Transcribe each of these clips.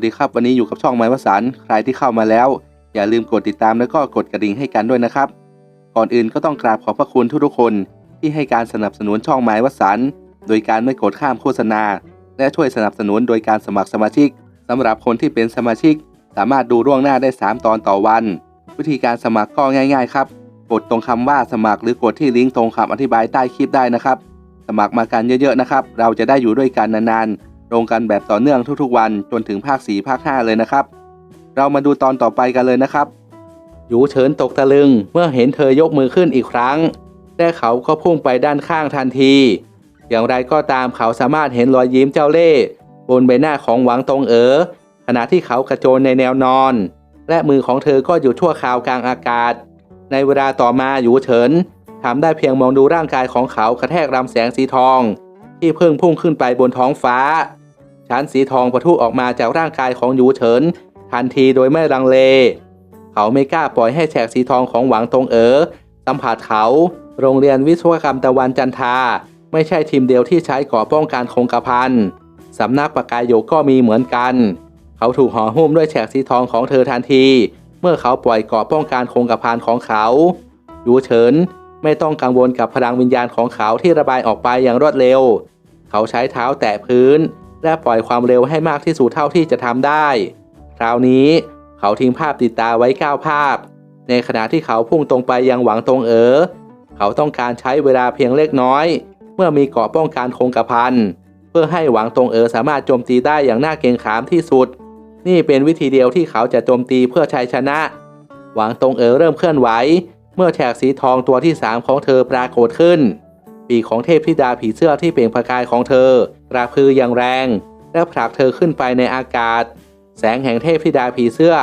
สดีครับ วันนี้อยู่กับช่องไม้วสันใครที่เข้ามาแล้ว อย่าลืมกดติดตามแล้วก็กดกระดิ่งให้กันด้วยนะครับ ก่อนอื่นก็ต้องกราบขอบพระคุณทุกๆคนที่ให้การสนับสนุนช่องไม้วสันโดยการไม่กดข้ามโฆษณา และช่วยสนับสนุนโดยการสมัครสมาชิกสำหรับคนที่เป็นสมาชิก สามารถดูล่วงหน้าได้ 3 ตอนต่อวัน วิธีการสมัครก็ง่าย ๆ ครับ กดตรงคำว่าสมัครหรือกดที่ลิงก์ตรงคำอธิบายใต้คลิปได้นะครับ สมัครมากันเยอะๆนะครับ เราจะได้อยู่ด้วยกันนานๆ ลงกันแบบต่อเนื่องทุกๆวันจนถึงภาค4ภาค5เลยนะครับ เรามาดูตอนต่อไปกันเลยนะครับหยูเฉินตกตะลึงเมื่อเห็นเธอยกมือขึ้นอีกครั้งแต่เขาก็พุ่งไปด้านข้างทันที อย่างไรก็ตามเขาสามารถเห็นรอยยิ้มเจ้าเล่ห์บนใบหน้าของหวังตงเอ๋อขณะที่เขากระโจนในแนวนอน และมือของเธอก็อยู่ชั่วคราวกลางอากาศ ในเวลาต่อมาหยูเฉินทำได้เพียงมองดูร่างกายของเขากระแทกรำแสงสีทอง ที่เพิ่งพุ่งขึ้นไปบนท้องฟ้า ชั้นสีทองปะทุออกมาจากร่างกายของหยูเฉิน ทันทีโดยไม่ลังเล เขาไม่กล้าปล่อยให้แฉกสีทองของหวังตงเอ๋อสัมผัสเขา โรงเรียนวิศวกรรมตะวันจันทา ไม่ใช่ทีมเดียวที่ใช้ก่อป้องกันคงกระพันสำนักปากกายโยกก็มีเหมือนกัน เขาถูกห่อหุ้มด้วยแฉกสีทองของเธอทันที เมื่อเขาปล่อยกราะป้องกันคงกระพันของเขาหยูเฉินไม่ต้องกังวลกับพลังวิญญาณของเขาที่ระบายออกไปอย่างรวดเร็ว เขาใช้เท้าแตะพื้น และปล่อยความเร็วให้มากที่สุดเท่าที่จะทำได้ คราวนี้เขาทิ้งภาพติดตาไว้ 9 ภาพ ในขณะที่เขาพุ่งตรงไปยังหวังตรงเอ๋อเขาต้องการใช้เวลาเพียงเล็กน้อย เมื่อมีเกราะป้องกันคงกระพันเพื่อให้หวังตรงเอ๋อสามารถโจมตีได้อย่างน่าเกรงขามที่สุด นี่เป็นวิธีเดียวที่เขาจะโจมตีเพื่อชัยชนะ หวังตรงเอ๋อเริ่มเคลื่อนไหว เมื่อแฉกสีทองตัวที่สามของเธอปรากฏขึ้น ปีกของเทพธิดาผีเสื้อที่เปล่งประกายของเธอ กระพืออย่างแรง และผลักเธอขึ้นไปในอากาศ แสงแห่งเทพธิดาผีเสื้อ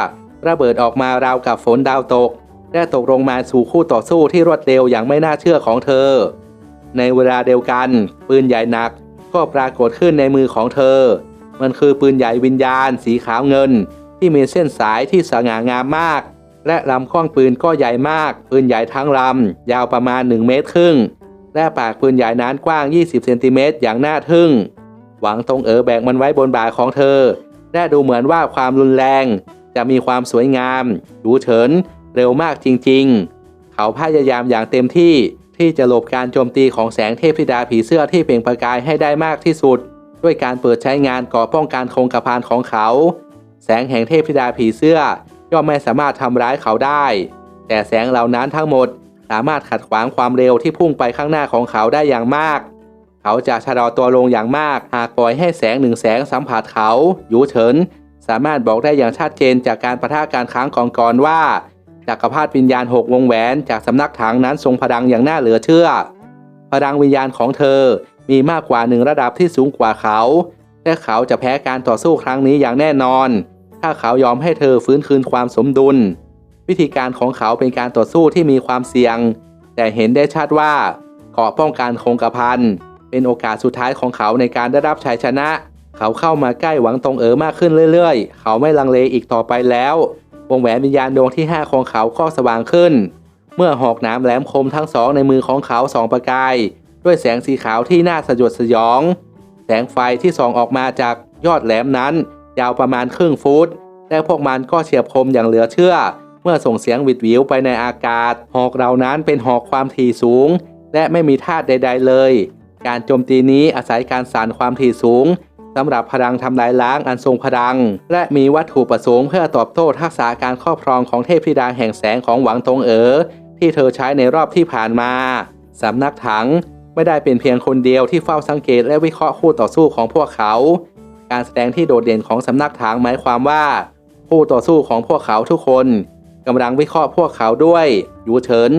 ระเบิดออกมาราวกับฝนดาวตก และตกลงมาสู่คู่ต่อสู้ที่รวดเร็วอย่างไม่น่าเชื่อของเธอ ในเวลาเดียวกัน ปืนใหญ่หนักก็ปรากฏขึ้นในมือของเธอ มันคือปืนใหญ่วิญญาณ สีขาวเงิน ที่มีเส้นสายที่สง่างามมาก และลำข้องปืนก็ใหญ่มาก ปืนใหญ่ทั้งลำยาวประมาณ 1 เมตรครึ่ง และปากปืนใหญ่นั้นกว้าง 20 เซนติเมตรอย่างน่าทึ่ง หวังตรงเอ๋อแบกมันไว้บนบ่าของเธอและดูเหมือนว่าความรุนแรง จะมีความสวยงามดูเฉิน เร็วมากจริงๆ เขาพยายามอย่างเต็มที่ที่จะหลบการโจมตีของแสงเทพธิดาผีเสื้อที่เปล่งประกายให้ได้มากที่สุด ด้วยการเปิดใช้งานก่อป้องกันคงกระพานของเขา แสงแห่งเทพธิดาผีเสื้อย่อมไม่สามารถทำร้ายเขาได้ แต่แสงเหล่านั้นทั้งหมด สามารถขัดขวางความเร็วที่พุ่งไปข้างหน้าของเขาได้อย่างมาก เขาจะชะลอตัวลงอย่างมาก หากปล่อยให้แสงหนึ่งแสงสัมผัสเขาหยูเฉิน สามารถบอกได้อย่างชัดเจนจากการประทะการค้างก่อนว่าจักรพรรดิวิญญาณหกวงแหวนจากสำนักถังนั้นทรงพลังอย่างน่าเหลือเชื่อ พลังวิญญาณของเธอมีมากกว่าหนึ่งระดับที่สูงกว่าเขา และเขาจะแพ้การต่อสู้ครั้งนี้อย่างแน่นอน ถ้าเขายอมให้เธอฟื้นคืนความสมดุล วิธีการของเขาเป็นการต่อสู้ที่มีความเสี่ยง แต่เห็นได้ชัดว่าเกาะป้องกันคงกระพันเป็นโอกาสสุดท้ายของเขาในการได้รับชัยชนะ เขาเข้ามาใกล้หวังตรงเอ๋อมากขึ้นเรื่อยๆ เขาไม่ลังเลอีกต่อไปแล้ว วงแหวนวิญญาณดวงที่ 5 ของเขาก็สว่างขึ้น เมื่อหอกน้ำแหลมคมทั้งสองในมือของเขาสองประกาย ด้วยแสงสีขาวที่น่าสยดสยอง แสงไฟที่ส่องออกมาจากยอดแหลมนั้น ยาวประมาณครึ่งฟุตและพวกมันก็เฉียบคมอย่างเหลือเชื่อ มื่อส่งเสียงวิดวิวไปในอากาศ หอกเหล่านั้นเป็นหอกความถี่สูง และไม่มีธาตุใด ๆ เลย การโจมตีนี้อาศัยการสั่นความถี่สูงสำหรับพลังทำลายล้างอันทรงพลัง และมีวัตถุประสงค์เพื่อตอบโต้ทักษะการครอบครองของเทพธิดาแห่งแสงของหวังตงเอ๋อที่เธอใช้ในรอบที่ผ่านมาสำนักถังไม่ได้เป็นเพียงคนเดียวที่เฝ้าสังเกตและวิเคราะห์คู่ต่อสู้ของพวกเขา การแสดงที่โดดเด่นของสำนักถังหมายความว่า คู่ต่อสู้ของพวกเขาทุกคน กำลังวิเคราะห์พวกเขาด้วย ยูเฉิน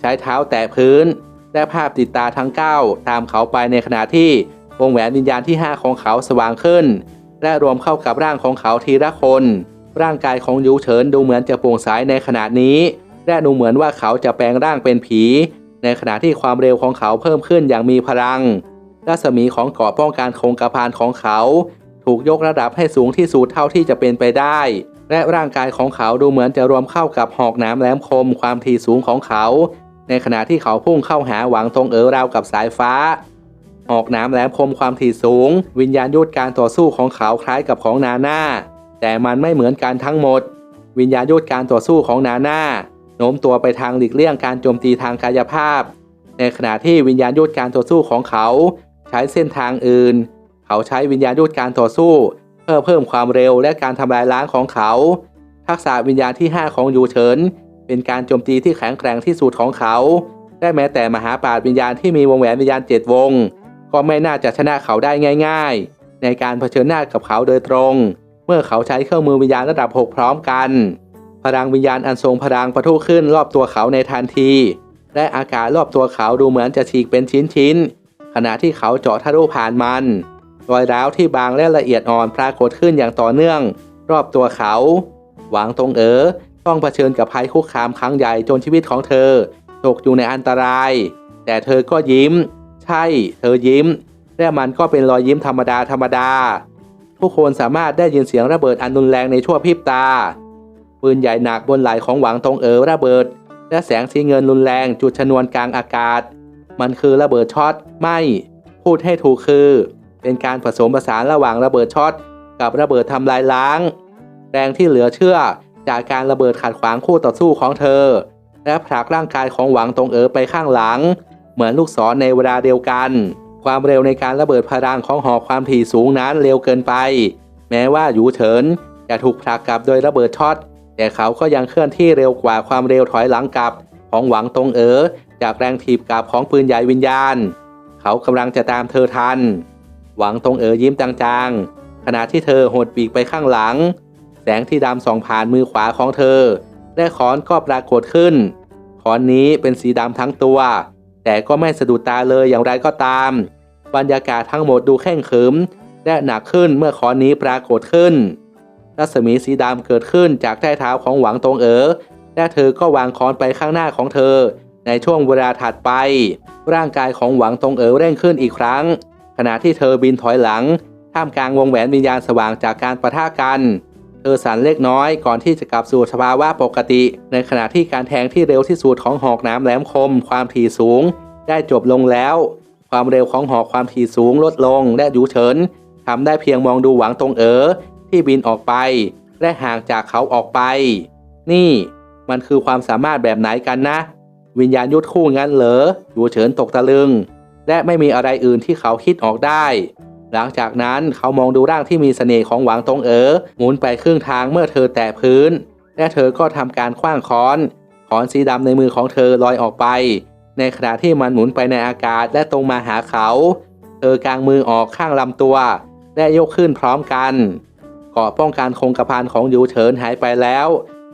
ใช้เท้าแตะพื้น และภาพติดตาทั้ง 9 ตามเขาไปในขณะที่วงแหวนวิญญาณที่ 5 ของเขาสว่างขึ้น และรวมเข้ากับร่างของเขาทีละคน ร่างกายของยูเฉินดูเหมือนจะโปร่งใสในขณะนี้ และดูเหมือนว่าเขาจะแปลงร่างเป็นผี ในขณะที่ความเร็วของเขาเพิ่มขึ้นอย่างมีพลัง รัศมีของเกราะป้องกันคงกระพานของเขา ถูกยกระดับให้สูงที่สุดเท่าที่จะเป็นไปได้ และร่างกายของเขาดูเหมือนจะรวมเข้ากับหอกน้ำแหลมคมความถี่สูงของเขา ในขณะที่เขาพุ่งเข้าหาหวังตรงเอ๋อราวกับสายฟ้าออกน้ำแหลมคมความถี่สูง วิญญาณยุทธการต่อสู้ของเขาคล้ายกับของนาน่าแต่มันไม่เหมือนกันทั้งหมด วิญญาณยุทธการต่อสู้ของนาน่าโน้มตัวไปทางหลีกเลี่ยงการโจมตีทางกายภาพ ในขณะที่วิญญาณยุทธการต่อสู้ของเขา ใช้เส้นทางอื่น เขาใช้วิญญาณยุทธการต่อสู้ เพื่อเพิ่มความเร็วและการทำลายล้างของเขา ทักษะวิญญาณที่ 5 ของยูเฉิน เป็นการโจมตีที่แข็งแกร่งที่สุดของเขาได้แม้แต่มหาปราชญ์วิญญาณที่มีวงแหวนวิญญาณเจ็ดวง ก็ไม่น่าจะชนะเขาได้ง่าย ๆ ในการเผชิญหน้ากับเขาโดยตรง เมื่อเขาใช้เครื่องมือวิญญาณระดับ 6 พร้อมกัน พลังวิญญาณอันทรงพลังปะทุขึ้นรอบตัวเขาในทันที และอากาศรอบตัวเขาดูเหมือนจะฉีกเป็นชิ้นๆขณะที่เขาเจาะทะลุผ่านมัน รอยร้าวที่บางและละเอียดอ่อนปรากฏขึ้นอย่างต่อเนื่อง รอบตัวเขา หวังตรงเอ๋อต้องเผชิญกับภัยคุกคามครั้งใหญ่จนชีวิตของเธอ ตกอยู่ในอันตราย แต่เธอก็ยิ้ม ใช่ เธอยิ้ม และมันก็เป็นรอยยิ้มธรรมดาธรรมดาผู้คนสามารถได้ยินเสียงระเบิดอันรุนแรงในชั่วพริบตา ปืนใหญ่หนักบนไหล่ของหวังตรงเอ๋อระเบิด และแสงสีเงินรุนแรงจุดชนวนกลางอากาศ มันคือระเบิดช็อต ไม่ พูดให้ถูกคือ เป็นการผสมผสานระหว่างระเบิดช็อตกับระเบิดทำลายล้าง แรงที่เหลือเชื่อจากการระเบิดขัดขวางคู่ต่อสู้ของเธอ และผลักร่างกายของหวังตรงเอ๋อไปข้างหลัง เหมือนลูกศรในเวลาเดียวกัน ความเร็วในการระเบิดพลังของหอความถี่สูงนั้นเร็วเกินไป แม้ว่าหยูเฉินจะถูกผลักกลับโดยระเบิดช็อตแต่เขาก็ยังเคลื่อนที่เร็วกว่าความเร็วถอยหลังกลับ ของหวังตรงเอ๋อจากแรงถีบกลับของปืนใหญ่วิญญาณ เขากำลังจะตามเธอทัน หวังตรงเอ๋อยิ้มจางๆ ขณะที่เธอหดปีกไปข้างหลัง แสงที่ดำส่องผ่านมือขวาของเธอ และขอนก็ปรากฏขึ้น ขอนนี้เป็นสีดำทั้งตัว แต่ก็ไม่สะดุดตาเลยอย่างไรก็ตาม บรรยากาศทั้งหมดดูแข่งขรึมและหนักขึ้นเมื่อขอนนี้ปรากฏขึ้น รัศมีสีดำเกิดขึ้นจากใต้เท้าของหวังตรงเอ๋อและเธอก็วางค้อนไปข้างหน้าของเธอ ในช่วงเวลาถัดไป ร่างกายของหวังตรงเอ๋อเร่งขึ้นอีกครั้ง ขณะที่เธอบินถอยหลัง ท่ามกลางวงแหวนวิญญาณสว่างจากการประทะกัน เธอสั่นเล็กน้อยก่อนที่จะกลับสู่สภาวะปกติ ในขณะที่การแทงที่เร็วที่สุดของหอกน้ำแหลมคม ความถี่สูง ได้จบลงแล้ว ความเร็วของหอกความถี่สูงลดลงและยูเฉินทำได้เพียงมองดูหวังตรงเอ๋อที่บินออกไป และห่างจากเขาออกไป นี่ มันคือความสามารถแบบไหนกันนะ วิญญาณยุทธคู่งั้นเหรอยูเฉินตกตะลึง และไม่มีอะไรอื่นที่เขาคิดออกได้ หลังจากนั้นเขามองดูร่างที่มีเสน่ห์ของหวังตงเอ๋อหมุนไปครึ่งทางเมื่อเธอแตะพื้น และเธอก็ทำการคว้างค้อนค้อนสีดำในมือของเธอลอยออกไป ในขณะที่มันหมุนไปในอากาศและตรงมาหาเขา เธอกางมือออกข้างลำตัว และยกขึ้นพร้อมกันเกาะป้องกันคงกระพันของยูเฉินหายไปแล้ว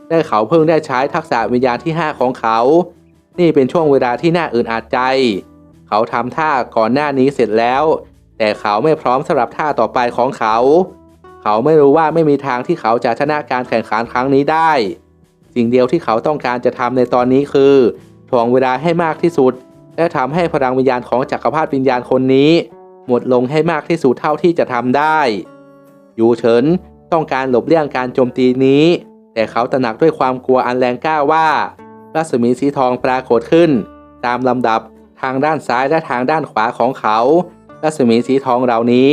และเขาเพิ่งได้ใช้ทักษะวิญญาณที่ 5 ของเขา นี่เป็นช่วงเวลาที่น่าอื่นอาจใจ เขาทำท่าก่อนหน้านี้เสร็จแล้ว แต่เขาไม่พร้อมสำหรับท่าต่อไปของเขา เขาไม่รู้ว่าไม่มีทางที่เขาจะชนะการแข่งขันครั้งนี้ได้ สิ่งเดียวที่เขาต้องการจะทำในตอนนี้คือถ่วงเวลาให้มากที่สุด และทำให้พลังวิญญาณของจักรพรรดิวิญญาณคนนี้ หมดลงให้มากที่สุดเท่าที่จะทำได้ยูเฉินต้องการหลบเลี่ยงการโจมตีนี้ แต่เขาตระหนักด้วยความกลัวอันแรงกล้าว่ารัศมีสีทองปรากฏขึ้น ตามลำดับ ทางด้านซ้ายและทางด้านขวาของเขารัศมีสีทองเหล่านี้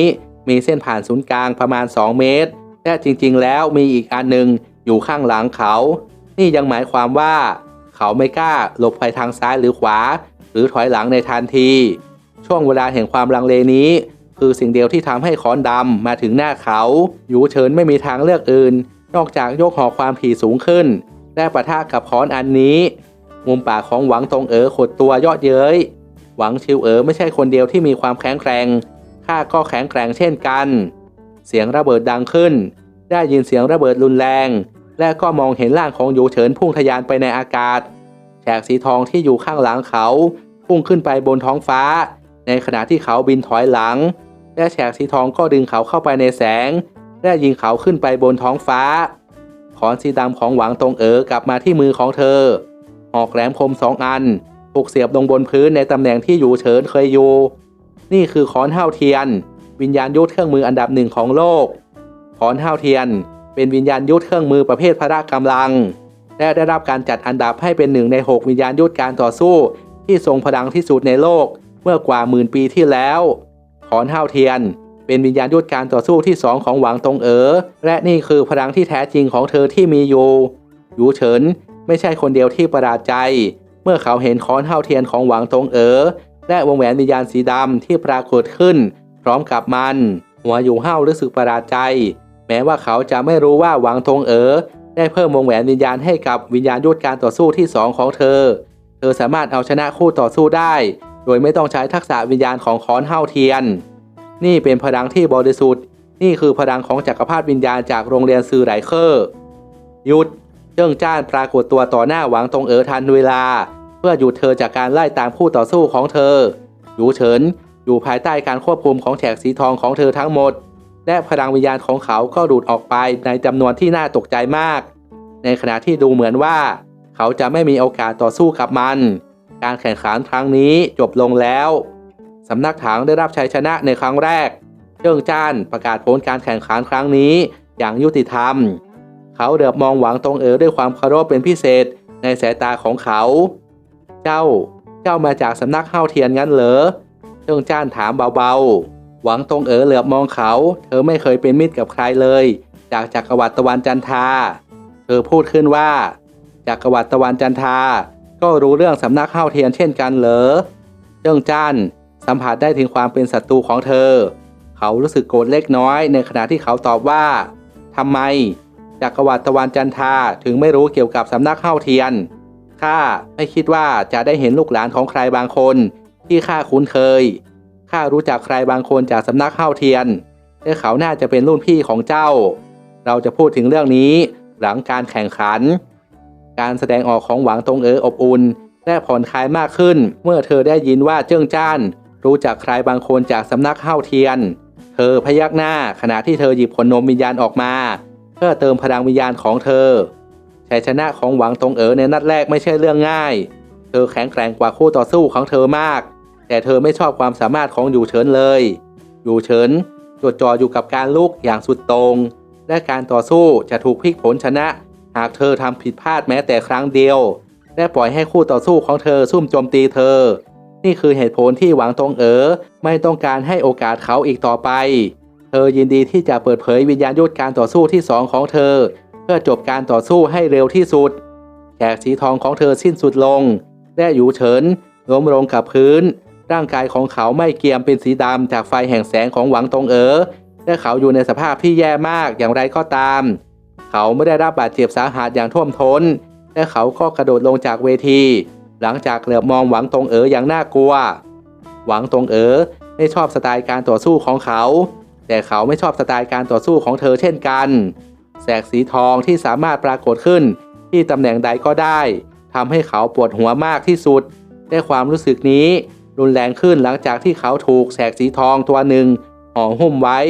มีเส้นผ่านศูนย์กลางประมาณ 2 เมตร และจริงๆ แล้วมีอีกอันหนึ่งอยู่ข้างหลังเขา นี่ยังหมายความว่า เขาไม่กล้าหลบไปทางซ้ายหรือขวา หรือถอยหลังในทันที ช่วงเวลาแห่งความลังเลนี้ คือสิ่งเดียวที่ทำให้ค้อนดำมาถึงหน้าเขาหยูเฉินไม่มีทางเลือกอื่น นอกจากยกหอความถี่สูงขึ้น และปะทะกับค้อนอันนี้ มุมปากของหวังตงเอ๋อขดตัวยอดเย้ย หวังชิวเอ๋อไม่ใช่คนเดียวที่มีความแข็งแกร่งข้าก็แข็งแกร่งเช่นกัน เสียงระเบิดดังขึ้น ได้ยินเสียงระเบิดรุนแรง และก็มองเห็นร่างของหยูเฉินพุ่งทะยานไปในอากาศ แฉกสีทองที่อยู่ข้างหลังเขา พุ่งขึ้นไปบนท้องฟ้า ในขณะที่เขาบินถอยหลัง และแฉกสีทองก็ดึงเขาเข้าไปในแสง และยิงเขาขึ้นไปบนท้องฟ้า ขอนสีดำของหวังตงเอ๋อกลับมาที่มือของเธอ หอกแหลมคมสองอัน ถูกเสียบลงบนพื้นในตำแหน่งที่อยู่เฉินเคยอยู่ นี่คือขอนห้าวเทียน วิญญาณยุทธเครื่องมืออันดับหนึ่งของโลก ขอนห้าวเทียน เป็นวิญญาณยุทธเครื่องมือประเภทพระกำลัง และได้รับการจัดอันดับให้เป็นหนึ่งในหกวิญญาณยุทธการต่อสู้ ที่ทรงพลังที่สุดในโลกเมื่อกว่าหมื่นปีที่แล้ว ขอนห้าวเทียน เป็นวิญญาณยุทธการต่อสู้ที่สองของหวังตงเอ๋อและนี่คือพลังที่แท้จริงของเธอที่มีอยู่หยูเฉิน ไม่ใช่คนเดียวที่ประหลาดใจ เมื่อเขาเห็นค้อนเท่าเทียนของหวังตงเอ๋อและวงแหวนวิญญาณสีดำที่ปรากฏขึ้น พร้อมกับมัน หัวอยู่เห้ารู้สึกประหลาดใจ แม้ว่าเขาจะไม่รู้ว่าหวังตงเอ๋อได้เพิ่มวงแหวนวิญญาณให้กับวิญญาณยุทธการต่อสู้ที่สองของเธอ เธอสามารถเอาชนะคู่ต่อสู้ได้ โดยไม่ต้องใช้ทักษะวิญญาณของค้อนเท่าเทียน นี่เป็นพลังที่บริสุทธิ์ นี่คือพลังของจักรพรรดิวิญญาณจากโรงเรียนซือไหลเคอร์หยุด เจิ้งจ้านปรากฏตัวต่อหน้าหวังตงเอ๋อทันเวลา เพื่อหยุดเธอจากการไล่ตามคู่ต่อสู้ของเธอหยูเฉินอยู่ภายใต้การควบคุมของแฉกสีทองของเธอทั้งหมด และพลังวิญญาณของเขาก็ดูดออกไปในจำนวนที่น่าตกใจมาก ในขณะที่ดูเหมือนว่า เขาจะไม่มีโอกาสต่อสู้กับมัน การแข่งขันครั้งนี้จบลงแล้วสำนักถังได้รับชัยชนะในครั้งแรก เจิ้งจ้านประกาศผลการแข่งขันครั้งนี้อย่างยุติธรรม เขาเดือบมองหวังตรงเอ๋อด้วยความเคารพเป็นพิเศษในสายตาของเขา เจ้า เจ้ามาจากสำนักเฮ้าเทียนงั้นเหรอเจิ้งจ้านถามเบาๆ หวังตรงเอ๋อเหลือบมองเขา เธอไม่เคยเป็นมิตรกับใครเลย จากจักรวรรดิตะวันจันทา เธอพูดขึ้นว่า จักรวรรดิตะวันจันทา ก็รู้เรื่องสำนักเฮ้าเทียนเช่นกันเหรอเจิ้งจ้านสัมผัสได้ถึงความเป็นศัตรูของเธอ เขารู้สึกโกรธเล็กน้อยในขณะที่เขาตอบว่าทำไม จักรวรรดิตะวันจันทาถึงไม่รู้เกี่ยวกับสำนักเฮ้าเทียน ข้าไม่คิดว่าจะได้เห็นลูกหลานของใครบางคน ที่ข้าคุ้นเคย ข้ารู้จักใครบางคนจากสำนักเฮ้าเทียนและเขาน่าจะเป็นรุ่นพี่ของเจ้า เราจะพูดถึงเรื่องนี้หลังการแข่งขัน การแสดงออกของหวังตงเอ๋ออบอุ่นและผ่อนคลายมากขึ้น เมื่อเธอได้ยินว่าเจิ้งจ้าน รู้จักใครบางคนจากสำนักเฮ้าเทียน เธอพยักหน้าขณะที่เธอหยิบผลนมวิญญาณออกมา เพื่อเติมพลังวิญญาณของเธอชัยชนะของหวังตงเอ๋อในนัดแรกไม่ใช่เรื่องง่าย เธอแข็งแกร่งกว่าคู่ต่อสู้ของเธอมาก แต่เธอไม่ชอบความสามารถของอยู่เฉินเลย อยู่เฉินจดจ่ออยู่กับการลุกอย่างสุดตรง และการต่อสู้จะถูกพลิกผลชนะ หากเธอทำผิดพลาดแม้แต่ครั้งเดียว และปล่อยให้คู่ต่อสู้ของเธอซุ่มโจมตีเธอ นี่คือเหตุผลที่หวังตงเอ๋อไม่ต้องการให้โอกาสเขาอีกต่อไป เธอยินดีที่จะเปิดเผยวิญญาณยุทธการต่อสู้ที่สองของเธอ เพื่อจบการต่อสู้ให้เร็วที่สุด แขกสีทองของเธอสิ้นสุดลง และหยูเฉินล้มลงกับพื้น ร่างกายของเขาไม่เกรียมเป็นสีดำจากไฟแห่งแสงของหวังตงเอ๋อและเขาอยู่ในสภาพที่แย่มากอย่างไรก็ตาม เขาไม่ได้รับบาดเจ็บสาหัสอย่างท่วมท้น และเขาก็กระโดดลงจากเวที หลังจากเหลือบมองหวังตงเอ๋ออย่างน่ากลัว หวังตงเอ๋อไม่ชอบสไตล์การต่อสู้ของเขา แต่เขาไม่ชอบสไตล์การต่อสู้ของเธอเช่นกัน แสกสีทองที่สามารถปรากฏขึ้นที่ตำแหน่งใดก็ได้ทำให้เขาปวดหัวมากที่สุดแต่ความรู้สึกนี้รุนแรงขึ้นหลังจากที่เขาถูกแสกสีทองตัวหนึ่งห่อหุ้มไว้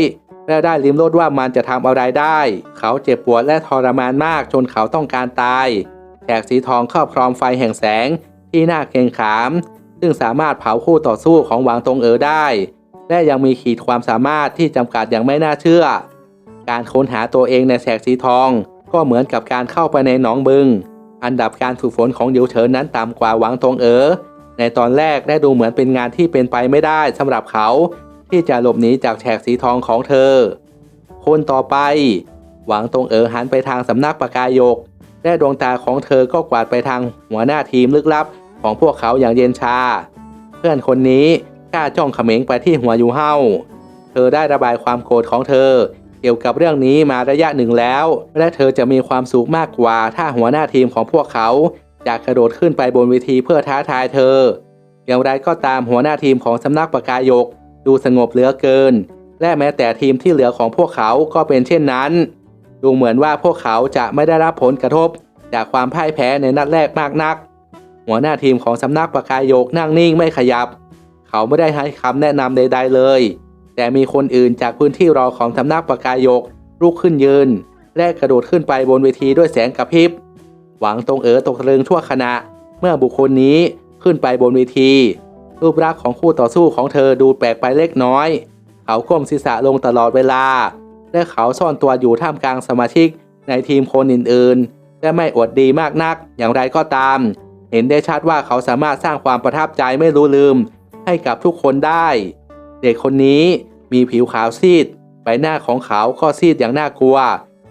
และได้ลิ้มรสว่ามันจะทำอะไรได้ เขาเจ็บปวดและทรมานมากจนเขาต้องการตายแสกสีทองครอบครองไฟแห่งแสงที่น่าเกรงขาม ซึ่งสามารถเผาคู่ต่อสู้ของหวังตงเอ๋อได้ และยังมีขีดความสามารถที่จำกัดอย่างไม่น่าเชื่อ การค้นหาตัวเองในแสกสีทอง ก็เหมือนกับการเข้าไปในหนองบึง อันดับการฝึกฝนของหยิวเฉินนั้นต่ำกว่าหวังตงเอ๋อในตอนแรกได้ดูเหมือนเป็นงานที่เป็นไปไม่ได้สำหรับเขา ที่จะหลบหนีจากแฉกสีทองของเธอ คนต่อไป หวังตงเอ๋อหันไปทางสำนักปากายก และดวงตาของเธอก็กวาดไปทางหัวหน้าทีมลึกลับของพวกเขาอย่างเย็นชา เพื่อนคนนี้ กล้าจ้องเขม็งไปที่หัวยูเฮาเธอได้ระบายความโกรธของเธอ เกี่ยวกับเรื่องนี้มาระยะหนึ่งแล้ว และเธอจะมีความสุขมากกว่าถ้าหัวหน้าทีมของพวกเขาจะกระโดดขึ้นไปบนเวทีเพื่อท้าทายเธอ อย่างไรก็ตามหัวหน้าทีมของสำนักปากายกดูสงบเหลือเกิน และแม้แต่ทีมที่เหลือของพวกเขาก็เป็นเช่นนั้น ดูเหมือนว่าพวกเขาจะไม่ได้รับผลกระทบ จากความพ่ายแพ้ในนัดแรกมากนัก หัวหน้าทีมของสำนักปากายกนั่งนิ่งไม่ขยับ เขาไม่ได้ให้คำแนะนำใด ๆเลย แต่มีคนอื่นจากพื้นที่รอของสำนักปากายกลุกขึ้นยืน และกระโดดขึ้นไปบนเวทีด้วยแสงกระพริบ หวังตรงเอ๋อตกตะลึงชั่วขณะ เมื่อบุคคลนี้ขึ้นไปบนเวที รูปร่างของคู่ต่อสู้ของเธอดูแปลกไปเล็กน้อย เขาก้มศีรษะลงตลอดเวลา และเขาซ่อนตัวอยู่ท่ามกลางสมาชิกในทีมคนอื่นๆ และไม่อวดดีมากนัก อย่างไรก็ตาม เห็นได้ชัดว่าเขาสามารถสร้างความประทับใจไม่รู้ลืม ให้กับทุกคนได้ เด็กคนนี้มีผิวขาวซีด ใบหน้าของเขาก็ซีดอย่างน่ากลัว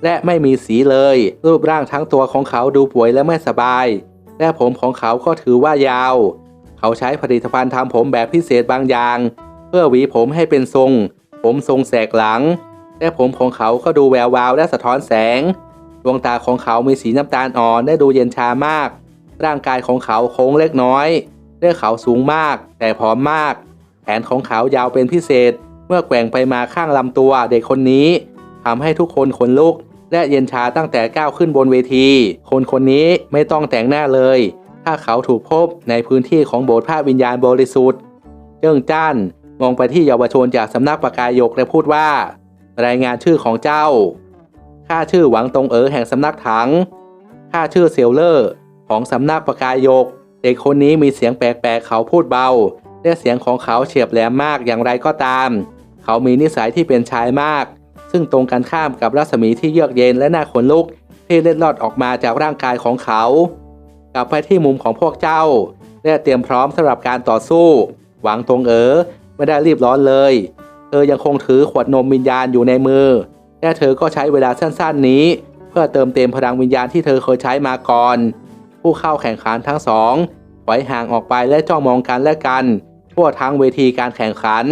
และไม่มีสีเลย รูปร่างทั้งตัวของเขาดูป่วยและไม่สบาย และผมของเขาก็ถือว่ายาว เขาใช้ผลิตภัณฑ์ทำผมแบบพิเศษบางอย่าง เพื่อหวีผมให้เป็นทรง ผมทรงแสกหลัง และผมของเขาก็ดูแวววาวและสะท้อนแสงดวงตาของเขามีสีน้ำตาลอ่อนและดูเย็นชามาก ร่างกายของเขาโค้งเล็กน้อย เลือเขาสูงมาก แต่ผอมมาก แขนของเขายาวเป็นพิเศษ เมื่อแกว่งไปมาข้างลำตัวเด็กคนนี้ทำให้ทุกคนขนลุก และเย็นชาตั้งแต่ก้าวขึ้นบนเวที คนคนนี้ไม่ต้องแต่งหน้าเลย ถ้าเขาถูกพบในพื้นที่ของโบสถ์พระวิญญาณบริสุทธิ์เจิ้งจ้านมองไปที่เยาวชนจากสำนักประกายกและพูดว่า รายงานชื่อของเจ้าข้าชื่อหวังตงเอ๋อแห่งสำนักถังข้าชื่อเซียวเลอร์ของสำนักประกายก เด็กคนนี้มีเสียงแปลกๆเขาพูดเบาและเสียงของเขาเฉียบแหลมมากอย่างไรก็ตาม เขามีนิสัยที่เป็นชายมาก ซึ่งตรงกันข้ามกับรัศมีที่เยือกเย็นและน่าขนลุกที่เล็ดลอดออกมาจากร่างกายของเขา กลับไปที่มุมของพวกเจ้า และเตรียมพร้อมสำหรับการต่อสู้ หวังตรงเอ๋อไม่ได้รีบร้อนเลย เธอยังคงถือขวดนมวิญญาณอยู่ในมือ และเธอก็ใช้เวลาสั้นๆนี้ เพื่อเติมเต็มพลังวิญญาณที่เธอเคยใช้มาก่อน ผู้เข้าแข่งขันทั้งสองถอยห่างออกไปและจ้องมองกันและกัน ทั่วทั้งเวทีการแข่งขัน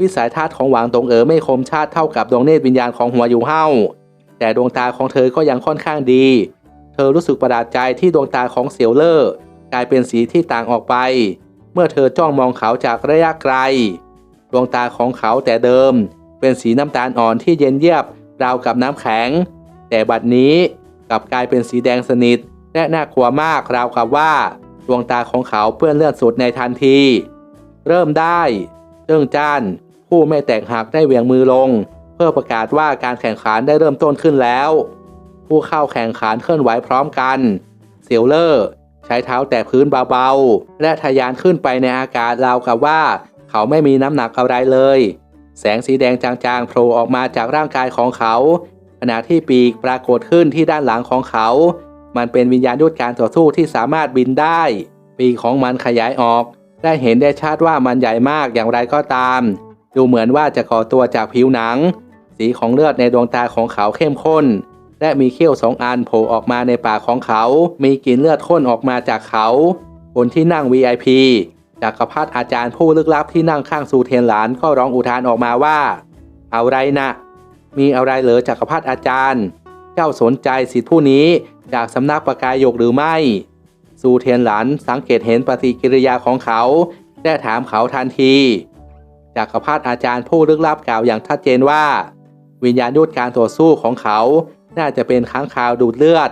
วิสัยทัศน์ของหวางตงเอ๋อไม่คมชาติเท่ากับดวงเนตรวิญญาณของหัวอยู่เฮ้าแต่ดวงตาของเธอก็ยังค่อนข้างดี เธอรู้สึกประหลาดใจที่ดวงตาของเสี่ยวเลอร์กลายเป็นสีที่ต่างออกไป เมื่อเธอจ้องมองเขาจากระยะไกล ดวงตาของเขาแต่เดิม เป็นสีน้ำตาลอ่อนที่เย็นเยียบราวกับน้ำแข็ง แต่บัดนี้กลับกลายเป็นสีแดงสนิท และน่ากลัวมากราวกับว่าดวงตาของเขาเปื้อนเลือดสุดในทันที เริ่มได้เจิ้งจ้านผู้ไม่แตกหักได้เวียงมือลง เพื่อประกาศว่าการแข่งขันได้เริ่มต้นขึ้นแล้ว ผู้เข้าแข่งขันเคลื่อนไหวพร้อมกันเซียวเลอร์ใช้เท้าแตะพื้นเบาๆ และทะยานขึ้นไปในอากาศราวกับว่า เขาไม่มีน้ำหนักอะไรเลย แสงสีแดงจางๆโผล่ออกมาจากร่างกายของเขา ขณะที่ปีกปรากฏขึ้นที่ด้านหลังของเขา มันเป็นวิญญาณยุทธการต่อสู้ที่สามารถบินได้ ปีกของมันขยายออก ได้เห็นได้ชัดว่ามันใหญ่มากอย่างไรก็ตาม ดูเหมือนว่าจะก่อตัวจากผิวหนัง สีของเลือดในดวงตาของเขาเข้มข้น และมีเขี้ยวสองอันโผล่ออกมาในปากของเขา มีกลิ่นเลือดข้นออกมาจากเขา คนที่นั่ง VIP จักรพรรดิอาจารย์ผู้ลึกลับที่นั่งข้างซูเทียนหลานก็ร้องอุทานออกมาว่า เอะไรนะ มีอะไรเหรอจักรพรรดิอาจารย์ เจ้าสนใจสิทธิผู้นี้ จากสำนักประกายยกหรือไม่ ซูเทียนหลานสังเกตเห็นปฏิกิริยาของเขา และถามเขาทันทีจักกระพรรดิอาจารย์ผู้ลึกลับกล่าวอย่างชัดเจนว่า วิญญาณยุทธการต่อสู้ของเขา น่าจะเป็นค้างคาวดูดเลือด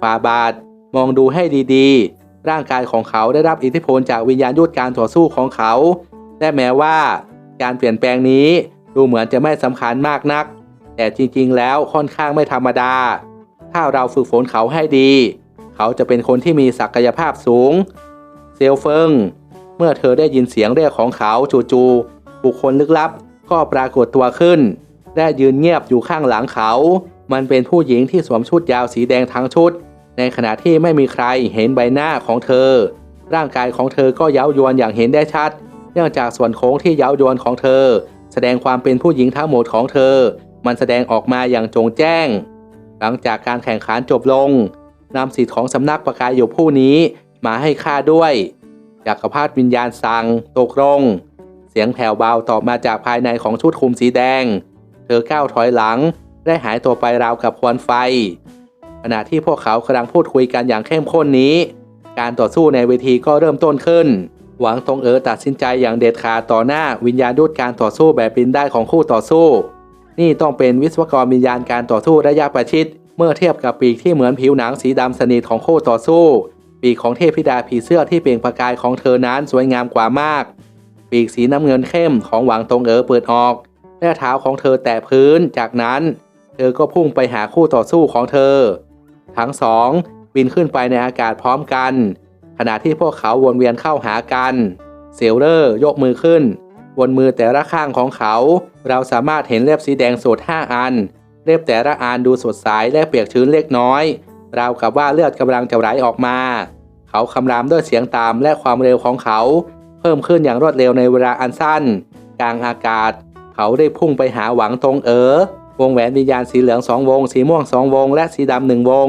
ฟาบาทมองดูให้ดีๆ ร่างกายของเขาได้รับอิทธิพลจากวิญญาณยุทธการต่อสู้ของเขา และแม้ว่า การเปลี่ยนแปลงนี้ดูเหมือนจะไม่สำคัญมากนัก แต่จริงๆ แล้วค่อนข้างไม่ธรรมดา ถ้าเราฝึกฝนเขาให้ดี เขาจะเป็นคนที่มีศักยภาพสูง เซลเฟิง เมื่อเธอได้ยินเสียงเรียกของเขาจู่ๆบุคคลลึกลับก็ปรากฏตัวขึ้นและยืนเงียบอยู่ข้างหลังเขา มันเป็นผู้หญิงที่สวมชุดยาวสีแดงทั้งชุด ในขณะที่ไม่มีใครเห็นใบหน้าของเธอ ร่างกายของเธอก็เย้ายวนอย่างเห็นได้ชัด เนื่องจากส่วนโค้งที่เย้ายวนของเธอ แสดงความเป็นผู้หญิงทั้งหมดของเธอ มันแสดงออกมาอย่างจงแจ้ง หลังจากการแข่งขันจบลงนำสิทธิ์ของสำนักประกายอยู่ผู้นี้มาให้ข้าด้วยจักรพรรดิวิญญาณสั่งตกลง เสียงแผ่วเบาตอบมาจากภายในของชุดคลุมสีแดง เธอก้าวถอยหลัง ได้หายตัวไปราวกับควันไฟ ขณะที่พวกเขากำลังพูดคุยกันอย่างเข้มข้นนี้ การต่อสู้ในเวทีก็เริ่มต้นขึ้น หวังตงเอ๋อตัดสินใจอย่างเด็ดขาดต่อหน้าวิญญาณยุทธการต่อสู้แบบบินได้ของคู่ต่อสู้ นี่ต้องเป็นวิศวกรวิญญาณการต่อสู้ระยะประชิด เมื่อเทียบกับปีกที่เหมือนผิวหนังสีดำสนิทของคู่ต่อสู้ ปีกของเทพธิดาผีเสื้อที่เปล่งประกายของเธอนั้นสวยงามกว่ามาก ปีกสีน้ำเงินเข้มของหวังตงเอ๋อเปิดออกและเท้าของเธอแตะพื้น จากนั้น เธอก็พุ่งไปหาคู่ต่อสู้ของเธอ ทั้งสองบินขึ้นไปในอากาศพร้อมกัน ขณะที่พวกเขาวนเวียนเข้าหากัน เซลเลอร์ยกมือขึ้น บนมือแต่ละข้างของเขา เราสามารถเห็นเล็บสีแดงสดห้าอัน เล็บแต่ละอันดูสดใสและเปียกชื้นเล็กน้อย ราวกับว่าเลือดกำลังจะไหลออกมา เขาคำรามด้วยเสียงตามและความเร็วของเขา เพิ่มขึ้นอย่างรวดเร็วในเวลาอันสั้น กลางอากาศ เขเขาได้พุ่งไปหาหวังตรงเอ๋อวงแหวนวิญญาณสีเหลืองสองวง สีม่วงสองวง และสีดำหนึ่งวง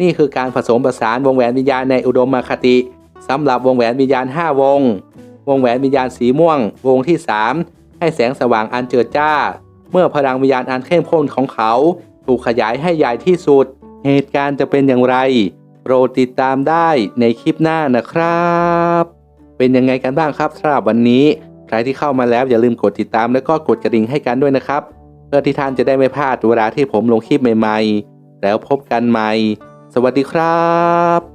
นี่คือการผสมผสานวงแหวนวิญญาณในอุดมคติสำหรับวงแหวนวิญญาณ5วง วงแหวนวิญญาณสีม่วง วงที่ 3 ให้แสงสว่างอันเจิดจ้า เมื่อพลังวิญญาณอันเข้มข้นของเขา ถูกขยายให้ใหญ่ที่สุด เหตุการณ์จะเป็นอย่างไรโปรดติดตามได้ในคลิปหน้านะครับ เป็นยังไงกันบ้างครับสำหรับวันนี้ ใครที่เข้ามาแล้วอย่าลืมกดติดตามแล้วก็กดกระดิ่งให้กันด้วยนะครับ เพื่อที่ท่านจะได้ไม่พลาดเวลาที่ผมลงคลิปใหม่ ๆ แล้วพบกันใหม่ สวัสดีครับ